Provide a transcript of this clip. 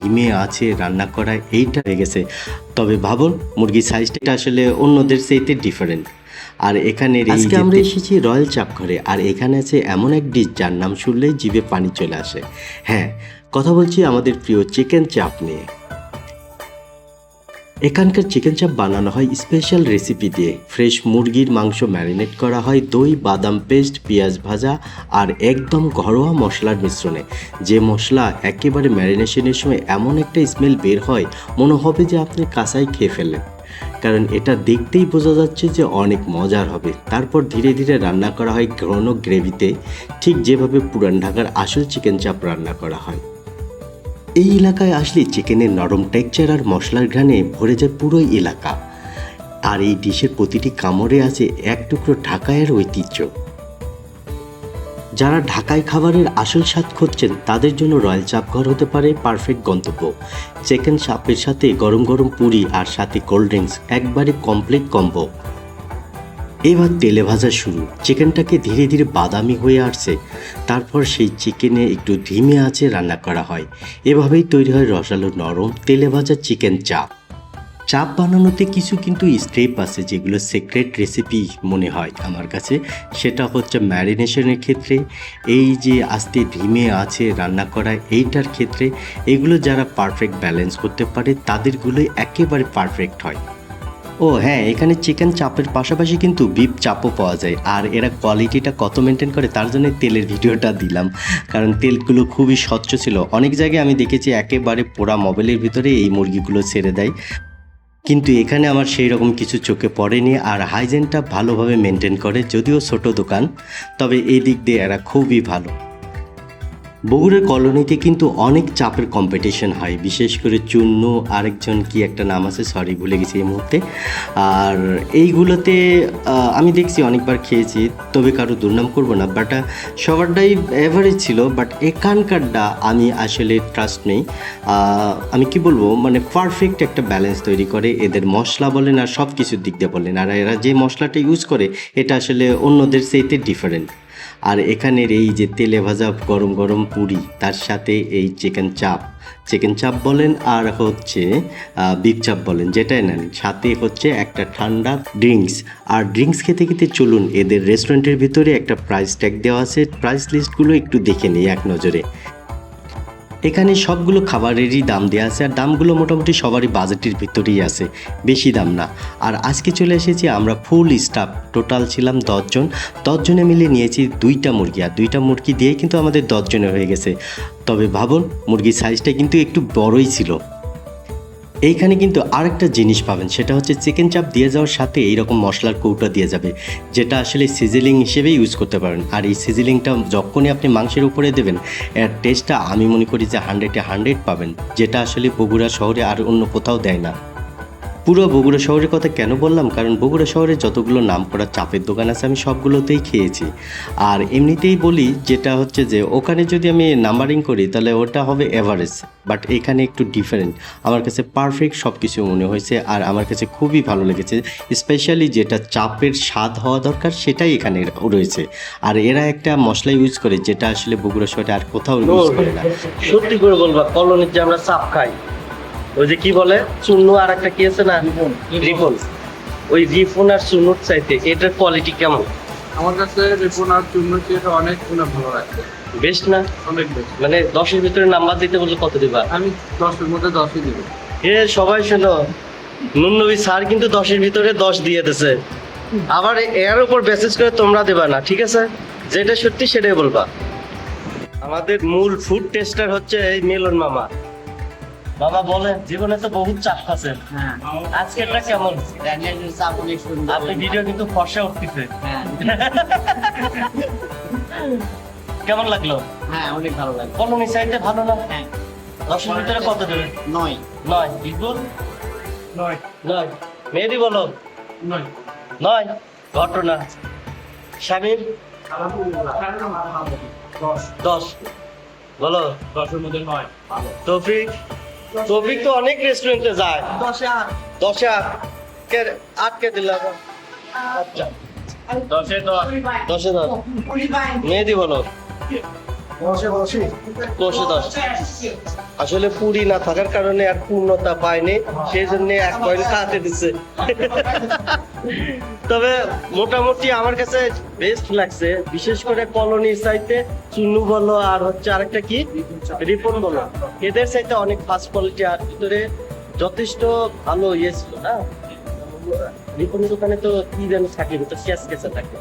ডিমে আছে রান্না করা এইটা হয়ে গেছে। তবে ভাবুন মুরগির সাইজটা আসলে অন্যদের চাইতে ডিফারেন্ট আর এখানে আজকে আমরা এসেছি রয়্যাল চাপ ঘরে আর এখানে আছে এমন এক ডিশ যার নাম শুনলেই জিভে পানি চলে আসে। হ্যাঁ কথা বলছি আমাদের প্রিয় চিকেন চাপ নিয়ে এখানকার চিকেন চাপ বানানো হয় স্পেশাল রেসিপি দিয়ে। ফ্রেশ মুরগির মাংস ম্যারিনেট করা হয় দই, বাদাম পেস্ট পেঁয়াজ ভাজা আর একদম ঘরোয়া মশলার মিশ্রণে। যে মশলা একেবারে ম্যারিনেশনের সময় এমন একটা স্মেল বের হয়, মনে হবে যে আপনি কাঁচাই খেয়ে ফেললেন। কারণ এটা দেখতেই বোঝা যাচ্ছে যে অনেক মজার হবে। তারপর ধীরে ধীরে রান্না করা হয় ঘন গ্রেভিতে। ঠিক যেভাবে পুরান ঢাকার আসল চিকেন চাপ রান্না করা হয়। এই এলাকায় আসলে চিকেনের নরম টেক্সচার আর মশলার ঘ্রাণে ভরে যায় পুরোই এলাকা। আর এই ডিশের প্রতিটি কামড়ে আছে এক টুকরো ঢাকায়ের ঐতিহ্য। যারা ঢাকায় খাবারের আসল স্বাদ খুঁজছেন, তাদের জন্য রয়্যাল চাপঘর হতে পারে পারফেক্ট গন্তব্য। চিকেন চাপের সাথে গরম গরম পুরি আর সাথে কোল্ড ড্রিঙ্কস একবারে কমপ্লিট কম্বো এবার তেলে ভাজা শুরু। চিকেনটাকে ধীরে ধীরে বাদামি হয়ে আসছে। তারপর সেই চিকেনে একটু ধিমে আঁচে রান্না করা হয়। এভাবেই তৈরি হয় রসালো নরম তেলে ভাজা চিকেন চাপ। চাপ বানানোতে কিছু কিন্তু স্টেপ আছে যেগুলো সিক্রেট রেসিপি মনে হয় আমার কাছে। সেটা হচ্ছে ম্যারিনেশনের ক্ষেত্রে। এই যে আস্তে ধিমে আছে রান্না করা এইটার ক্ষেত্রে। এগুলো যারা পারফেক্ট ব্যালেন্স করতে পারে, তাদেরগুলোই একেবারে পারফেক্ট হয়। ও হ্যাঁ এখানে চিকেন চাপের পাশাপাশি কিন্তু বিফ চাপও পাওয়া যায়। আর এরা কোয়ালিটিটা কত মেনটেন করে তার জন্য তেলের ভিডিওটা দিলাম। কারণ তেলগুলো খুবই স্বচ্ছ ছিল। অনেক জায়গায় আমি দেখেছি একেবারে পোড়া মোবাইলের ভিতরে এই মুরগিগুলো ছেড়ে দেয়। কিন্তু এখানে আমার সেই রকম কিছু চোখে পড়েনি আর হাইজেনটা ভালোভাবে মেনটেন করে, যদিও ছোট দোকান। তবে এই দিক দিয়ে এরা খুবই ভালো। বগুড়ার কলোনিতে কিন্তু অনেক চাপের কম্পিটিশন হয়, বিশেষ করে চূন্য আরেকজন কি একটা নাম আছে সরি ভুলে গেছি এই মুহূর্তে। আর এইগুলোতে আমি দেখছি অনেকবার খেয়েছি, তবে কারও দুর্নাম করব না বাট সবারটাই অ্যাভারেজ ছিল বাট এখানকারটা আমি আসলে ট্রাস্ট নেই। আমি কি বলব মানে পারফেক্ট একটা ব্যালেন্স তৈরি করে, এদের মশলা বলেন আর সব কিছুর দিক দিয়ে বলেন, আর এরা যে মশলাটা ইউজ করে, এটা আসলে অন্যদের সেইতে ডিফারেন্ট আর এখানের এই যে তেলে ভাজা গরম গরম পুরি, তার সাথে এই চিকেন চাপ চিকেন চাপ বলেন আর হচ্ছে বিগ চাপ বলেন, যেটাই নেন সাথে হচ্ছে একটা ঠান্ডা ড্রিঙ্কস আর ড্রিঙ্কস খেতে খেতে চলুন, এদের রেস্টুরেন্টের ভিতরে একটা প্রাইস ট্যাগ দেওয়া আছে। প্রাইস লিস্টগুলো একটু দেখে নিই, এক নজরে। এখানে সবগুলো খাবারেরই দাম দেওয়া আছে আর দামগুলো মোটামুটি সবারই বাজেটের ভিতরেই আছে, বেশি দাম না। আর আজকে চলে এসেছি আমরা ফুল স্টাফ, টোটাল ছিলাম দশজন দশজনে মিলে নিয়েছি দুইটা মুরগি আর দুইটা মুরগি দিয়ে কিন্তু আমাদের দশজনে হয়ে গেছে। তবে ভাবুন, মুরগির সাইজটা কিন্তু একটু বড়ই ছিল। এইখানে কিন্তু আরেকটা জিনিস পাবেন, সেটা হচ্ছে চিকেন চাপ দিয়ে যাওয়ার সাথে এইরকম মশলার কৌটা দিয়ে যাবে, যেটা আসলে সিজিলিং হিসেবে ইউজ করতে পারেন। আর এই সিজিলিংটা যখনই আপনি মাংসের উপরে দেবেন, এর টেস্টটা আমি মনে করি যে হান্ড্রেডে হান্ড্রেড পাবেন, যেটা আসলে বগুড়া শহরে আর অন্য কোথাও দেয় না। পুরো বগুড়া শহরের কথা কেন বললাম? কারণ বগুড়া শহরে যতগুলো নাম করা চাপের দোকান আছে আমি সবগুলোতেই খেয়েছি। আর এমনিতেই বলি যেটা হচ্ছে যে ওখানে যদি আমি নাম্বারিং করি তাহলে ওটা হবে এভারেজ বাট এখানে একটু ডিফারেন্ট আমার কাছে পারফেক্ট সব কিছু মনে হয়েছে আর আমার কাছে খুবই ভালো লেগেছে স্পেশালি যেটা চাপের স্বাদ হওয়া দরকার সেটাই এখানে রয়েছে। আর এরা একটা মশলা ইউজ করে যেটা আসলে বগুড়া শহরে আর কোথাও ইউজ করে না। সত্যি করে বলবা কলোনির যে আমরা চাপ খাই ওই যে কি বলে? চুন্ন আর একটা কি আছে না? রিফন ওই রিফন আর চুন্নুর চাইতে এটার কোয়ালিটি কেমন? আমার কাছে রিপন আর চূর্ণ চেয়েটা অনেক গুণে ভালো লাগছে বেস্ট না? অনেক বেশি মানে দশের ভিতরে নাম্বার দিতে বললে কত দিবা? আমি দশের মধ্যে দশই দিব। এ সবাই শোনো। নুনবী স্যার কিন্তু দশের ভিতরে দশ দিয়ে দিছে। আবার এর উপর মেসেজ করে তোমরা দেবা না ঠিক আছে? যেটা সত্যি সেটাই বলবা। আমাদের মূল ফুড টেস্টার হচ্ছে এই মিলন মামা। বাবা বলেন জীবনে তো বহুত চাপ আছে। হ্যাঁ। আজকেরটা কেমন? আপনি ভিডিও কিন্তু ফর্সা উঠতেছে। হ্যাঁ। কেমন লাগল? হ্যাঁ অনেক ভালো লাগে কলোনি সাইডে ভালো না? হ্যাঁ। দশের ভিতরে কত দেবে নয়। নয়। বিপুল? নয়। নয়। মেহেদি বলো? নয়। নয়। ঘটনা। দশ দশ। বলো। দশের মধ্যে নয়। তৌফিক? তৌফিক তো অনেক রেস্টুরেন্টে যায়। দশে আট। দশে আট কে আটকে দিলাম আচ্ছা। দশে দশ। দশে দশ। মেহেদি বলো। দশে। আসলে পুরি না থাকার কারণে আর পূর্ণতা পায়নি সেই জন্য এক পয়েন্ট কাটে দিচ্ছে তবে মোটামুটি আমার কাছে বেস্ট লাগছে, বিশেষ করে কলোনি চাইতে চুন্নু বলো আর হচ্ছে আরেকটা কি? রিপন বলো। এদের চাইতে অনেক ফার্স্ট কোয়ালিটি আর ভিতরে যথেষ্ট ভালো ইয়ে ছিল না? রিপনের দোকানে তো কি যেন থাকে, ভিতর ক্যাশ ক্যাশে থাকে?